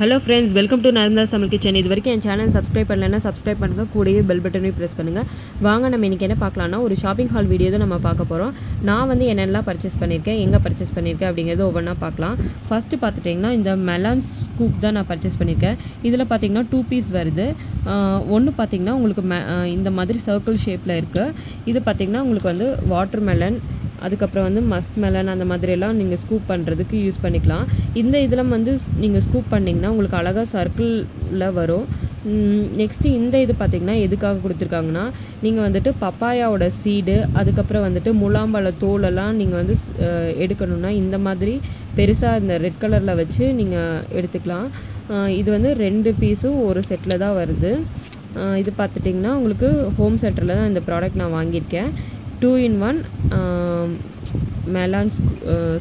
Hello friends welcome to Narmadha's Tamil kitchen இது வரைக்கும் என் சேனல் சப்ஸ்கிரைப் பண்ணலன்னா சப்ஸ்கிரைப் பண்ணுங்கள் கூடவே பெல் பட்டனையும் ப்ரெஸ் பண்ணுங்கள் வாங்க நம்ம இன்னைக்கு என்ன பார்க்கலாம்னா ஒரு ஷாப்பிங் ஹால் வீடியோ தான் நம்ம பார்க்க போகிறோம் நான் வந்து என்னென்னலாம் பர்ச்சேஸ் பண்ணியிருக்கேன் எங்கே பர்ச்சேஸ் பண்ணியிருக்கேன் அப்படிங்கிறது ஒவ்வொன்றா பார்க்கலாம். ஃபஸ்ட்டு பார்த்துட்டிங்கன்னா இந்த மெலான் ஸ்கூப் தான் நான் பர்ச்சேஸ் பண்ணியிருக்கேன் இதில் பார்த்தீங்கன்னா டூ பீஸ் வருது. ஒன்று பார்த்தீங்கன்னா உங்களுக்கு மெ இந்த மாதிரி சர்க்கிள் ஷேப்பில் இருக்குது இது பார்த்தீங்கன்னா உங்களுக்கு வந்து வாட்டர் மெலன் அதுக்கப்புறம் வந்து மஸ்க் மெலன் அந்த மாதிரியெல்லாம் நீங்கள் ஸ்கூப் பண்ணுறதுக்கு யூஸ் பண்ணிக்கலாம். இந்த இதில் வந்து நீங்கள் ஸ்கூப் பண்ணிங்கன்னா உங்களுக்கு அழகாக சர்க்கிளில் வரும். நெக்ஸ்ட்டு இந்த இது பார்த்தீங்கன்னா எதுக்காக கொடுத்துருக்காங்கன்னா நீங்கள் வந்துட்டு பப்பாயாவோட சீடு அதுக்கப்புறம் வந்துட்டு முலாம்பழ தோலெல்லாம் நீங்கள் வந்து எடுக்கணும்னா இந்த மாதிரி பெருசாக இந்த ரெட் கலரில் வச்சு நீங்கள் எடுத்துக்கலாம். இது வந்து ரெண்டு பீஸும் ஒரு செட்டில் தான் வருது. இது பார்த்துட்டிங்கன்னா உங்களுக்கு ஹோம் சென்டரில் தான் இந்த ப்ராடக்ட் நான் வாங்கியிருக்கேன். Two in one melon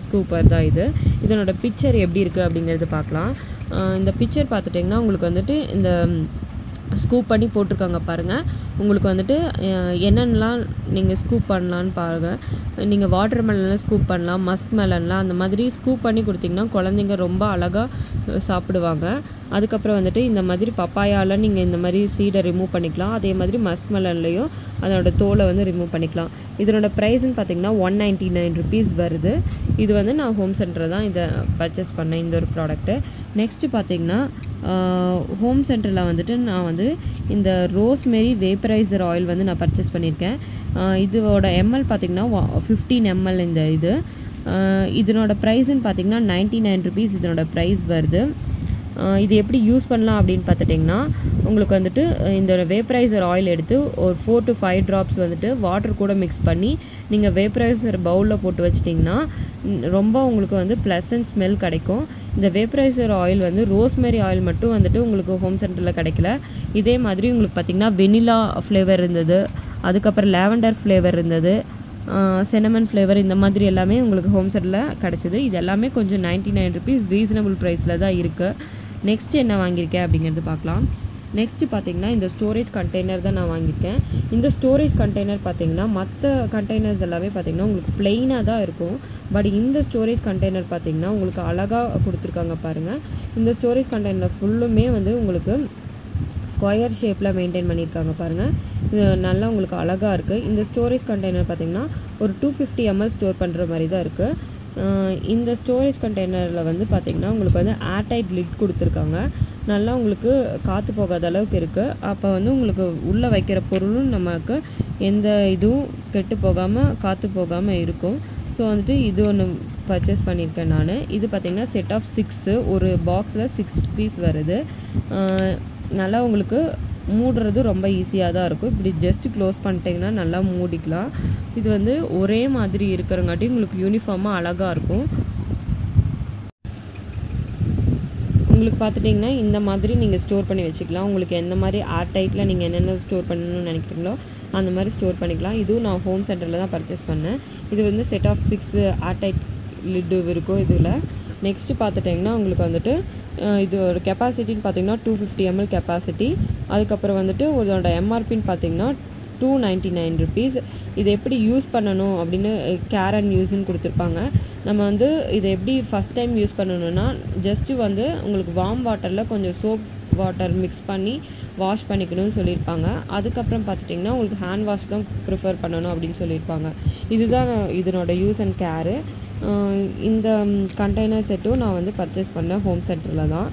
scooper தான் இது. இதனோட பிக்சர் எப்படி இருக்குது அப்படிங்கிறது பார்க்கலாம். இந்த பிக்சர் பார்த்துட்டிங்கன்னா உங்களுக்கு வந்துட்டு இந்த ஸ்கூப் பண்ணி போட்டிருக்காங்க பாருங்கள் உங்களுக்கு வந்துட்டு என்னென்னலாம் நீங்கள் ஸ்கூப் பண்ணலான்னு பாருங்கள் நீங்கள் வாட்டர் மெலனில் ஸ்கூப் பண்ணலாம் மஸ்க் மெலன்லாம் அந்த மாதிரி ஸ்கூப் பண்ணி கொடுத்தீங்கன்னா குழந்தைங்க ரொம்ப அழகாக சாப்பிடுவாங்க. அதுக்கப்புறம் வந்துட்டு இந்த மாதிரி பப்பாயால நீங்கள் இந்த மாதிரி சீடை ரிமூவ் பண்ணிக்கலாம். அதே மாதிரி மஸ்க் அதனோட தோலை வந்து ரிமூவ் பண்ணிக்கலாம். இதனோட ப்ரைஸ்ன்னு பார்த்தீங்கன்னா ஒன் நைன்ட்டி நைன் ருபீஸ் வருது. இது வந்து நான் ஹோம் சென்டரில் தான் இதை பர்ச்சேஸ் பண்ணேன் இந்த ஒரு ப்ராடக்ட்டு நெக்ஸ்ட்டு பார்த்தீங்கன்னா ஹோம் சென்டரில் வந்துட்டு நான் வந்து இந்த ரோஸ்மெரி வேப்பரைசர் ஆயில் வந்து நான் பர்ச்சேஸ் பண்ணியிருக்கேன் இதோட எம்எல் பார்த்தீங்கன்னா ஃபிஃப்டீன் எம்எல் இந்த இது. இதனோட ப்ரைஸ்ன்னு பார்த்தீங்கன்னா நைன்ட்டி நைன் ருபீஸ் இதனோட ப்ரைஸ் வருது. இது எப்படி யூஸ் பண்ணலாம் அப்படின்னு பார்த்துட்டிங்கன்னா உங்களுக்கு வந்துட்டு இந்த வேப்பரைசர் ஆயில் எடுத்து ஒரு ஃபோர் டு ஃபைவ் ட்ராப்ஸ் வந்துட்டு வாட்டர் கூட மிக்ஸ் பண்ணி நீங்கள் வேப்பரைசர் பவுலில் போட்டு வச்சிட்டிங்கன்னா ரொம்ப உங்களுக்கு வந்து ப்ளசன்ட் ஸ்மெல் கிடைக்கும். இந்த வேப்பரைசர் ஆயில் வந்து ரோஸ்மெரி ஆயில் மட்டும் வந்துட்டு உங்களுக்கு ஹோம் சென்டரில் கிடைக்கல. இதே மாதிரி உங்களுக்கு பார்த்தீங்கன்னா வெனிலா ஃப்ளேவர் இருந்தது. அதுக்கப்புறம் லேவண்டர் ஃப்ளேவர் இருந்தது. செனமன் ஃப்ளேவர் இந்த மாதிரி எல்லாமே உங்களுக்கு ஹோம் செட்டில் கிடச்சிது. இது எல்லாமே கொஞ்சம் நைன்ட்டி நைன் ருபீஸ் ரீசனபிள் ப்ரைஸில் தான் இருக்குது நெக்ஸ்ட் என்ன வாங்கியிருக்கேன் அப்படிங்கிறது பார்க்கலாம். நெக்ஸ்ட் பார்த்தீங்கன்னா இந்த ஸ்டோரேஜ் கண்டெய்னர் தான் நான் வாங்கியிருக்கேன். இந்த ஸ்டோரேஜ் கண்டெய்னர் பார்த்தீங்கன்னா மற்ற கண்டெய்னர்ஸ் எல்லாமே பார்த்தீங்கன்னா உங்களுக்கு பிளெயினாக தான் இருக்கும். பட் இந்த ஸ்டோரேஜ் கண்டெய்னர் பார்த்தீங்கன்னா உங்களுக்கு அழகாக கொடுத்துருக்காங்க பாருங்கள் இந்த ஸ்டோரேஜ் கண்டெய்னர் ஃபுல்லுமே வந்து உங்களுக்கு ஸ்கொயர் ஷேப்பில் மெயின்டைன் பண்ணியிருக்காங்க பாருங்கள் இது நல்லா உங்களுக்கு அழகாக இருக்குது இந்த ஸ்டோரேஜ் கண்டெய்னர் பார்த்தீங்கன்னா ஒரு டூ ஃபிஃப்டி எம்எல் ஸ்டோர் பண்ணுற மாதிரி தான் இருக்குது இந்த ஸ்டோரேஜ் கண்டெய்னரில் வந்து பார்த்தீங்கன்னா உங்களுக்கு வந்து ஏர்டைட் லிட் கொடுத்துருக்காங்க. நல்லா உங்களுக்கு காற்று போகாத அளவுக்கு இருக்குது அப்போ வந்து உங்களுக்கு உள்ளே வைக்கிற பொருளும் நமக்கு எந்த இதுவும் கெட்டு போகாமல் காற்று போகாமல் இருக்கும். ஸோ வந்துட்டு இது ஒன்று பர்ச்சேஸ் பண்ணியிருக்கேன் நான். இது பார்த்திங்கன்னா செட் ஆஃப் சிக்ஸு ஒரு பாக்ஸில் சிக்ஸ் பீஸ் வருது. நல்லா உங்களுக்கு மூடுறது ரொம்ப ஈஸியாக தான் இருக்கும். இப்படி ஜஸ்ட் க்ளோஸ் பண்ணிட்டீங்கன்னா நல்லா மூடிக்கலாம். இது வந்து ஒரே மாதிரி இருக்கிறங்காட்டி உங்களுக்கு யூனிஃபார்மாக அழகாக இருக்கும். உங்களுக்கு பார்த்துட்டிங்கன்னா இந்த மாதிரி நீங்கள் ஸ்டோர் பண்ணி வச்சுக்கலாம். உங்களுக்கு எந்த மாதிரி ஆர்ட் டைட்டில் நீங்கள் என்னென்ன ஸ்டோர் பண்ணணும்னு நினைக்கிறீங்களோ அந்த மாதிரி ஸ்டோர் பண்ணிக்கலாம். இதுவும் நான் ஹோம் சென்டரில் தான் பர்ச்சேஸ் பண்ணேன். இது வந்து set of six airtight lid இருக்கும் இதில். நெக்ஸ்ட்டு பார்த்துட்டிங்கன்னா உங்களுக்கு வந்துட்டு இது ஒரு கெப்பாசிட்டின்னு பார்த்தீங்கன்னா டூ ஃபிஃப்டி எம்எல் கெப்பாசிட்டி அதுக்கப்புறம் வந்துட்டு இதோட எம்ஆர்பின்னு பார்த்தீங்கன்னா டூ நைன்ட்டி நைன் ருபீஸ் இதை எப்படி யூஸ் பண்ணணும் அப்படின்னு கேர் அண்ட் யூஸ்ன்னு கொடுத்துருப்பாங்க. நம்ம வந்து இதை எப்படி ஃபஸ்ட் டைம் யூஸ் பண்ணணும்னா ஜஸ்ட்டு வந்து உங்களுக்கு வார்ம் வாட்டரில் கொஞ்சம் சோப் வாட்டர் மிக்ஸ் பண்ணி வாஷ் பண்ணிக்கணும்னு சொல்லியிருப்பாங்க. அதுக்கப்புறம் பார்த்துட்டிங்கன்னா உங்களுக்கு ஹேண்ட் வாஷ் தான் ப்ரிஃபர் பண்ணணும் அப்படின்னு சொல்லியிருப்பாங்க. இதுதான் இதனோட யூஸ் அண்ட் கேரு இந்த கண்டெய்னர் செட்டும் நான் வந்து பர்ச்சேஸ் பண்ணேன் ஹோம் சென்டரில் தான்.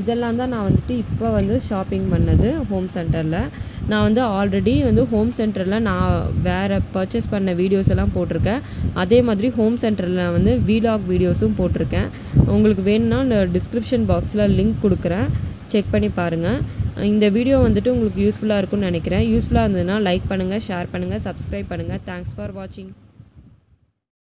இதெல்லாம் தான் நான் வந்துட்டு இப்போ வந்து ஷாப்பிங் பண்ணது ஹோம் சென்டரில் நான் வந்து ஆல்ரெடி வந்து ஹோம் சென்டரில் நான் வேறு பர்ச்சேஸ் பண்ண வீடியோஸ் எல்லாம் போட்டிருக்கேன். அதே மாதிரி ஹோம் சென்டரில் வந்து வீலாக் வீடியோஸும் போட்டிருக்கேன். உங்களுக்கு வேணும்னா இந்த டிஸ்கிரிப்ஷன் பாக்ஸில் லிங்க் கொடுக்குறேன். செக் பண்ணி பாருங்கள் இந்த வீடியோ வந்துட்டு உங்களுக்கு யூஸ்ஃபுல்லாக இருக்கும்னு நினைக்கிறேன். யூஸ்ஃபுல்லாக இருந்ததுன்னா லைக் பண்ணுங்கள் ஷேர் பண்ணுங்கள் சப்ஸ்கிரைப் பண்ணுங்கள் தேங்க்ஸ் ஃபார் வாட்சிங்